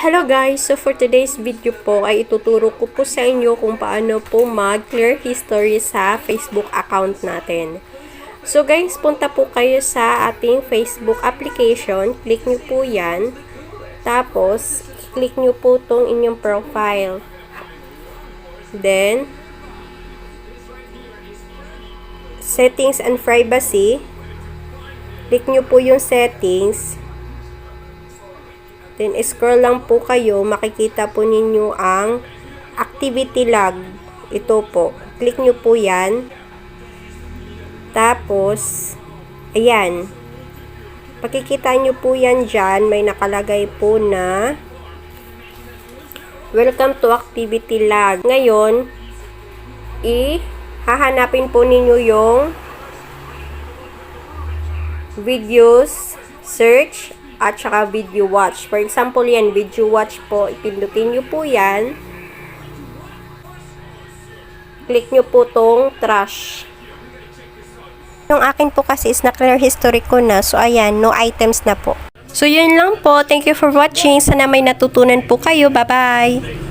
Hello guys! So for today's video po ay ituturo ko po sa inyo kung paano po mag-clear history sa Facebook account natin. So guys, punta po kayo sa ating Facebook application. Click nyo po yan. Tapos, click nyo po tong inyong profile. Then, settings and privacy. Click nyo po yung settings. Then, scroll lang po kayo. Makikita po ninyo ang activity log. Ito po. Click nyo po yan. Tapos, ayan. Pakikita nyo po yan dyan. May nakalagay po na Welcome to activity log. Ngayon, i-hahanapin po ninyo yung videos, search, at saka video watch. For example, yan, video watch po. Ipindutin nyo po yan. Click nyo po tong trash. Yung akin po kasi is na-clear history ko na. So, ayan, no items na po. So, yun lang po. Thank you for watching. Sana may natutunan po kayo. Bye-bye!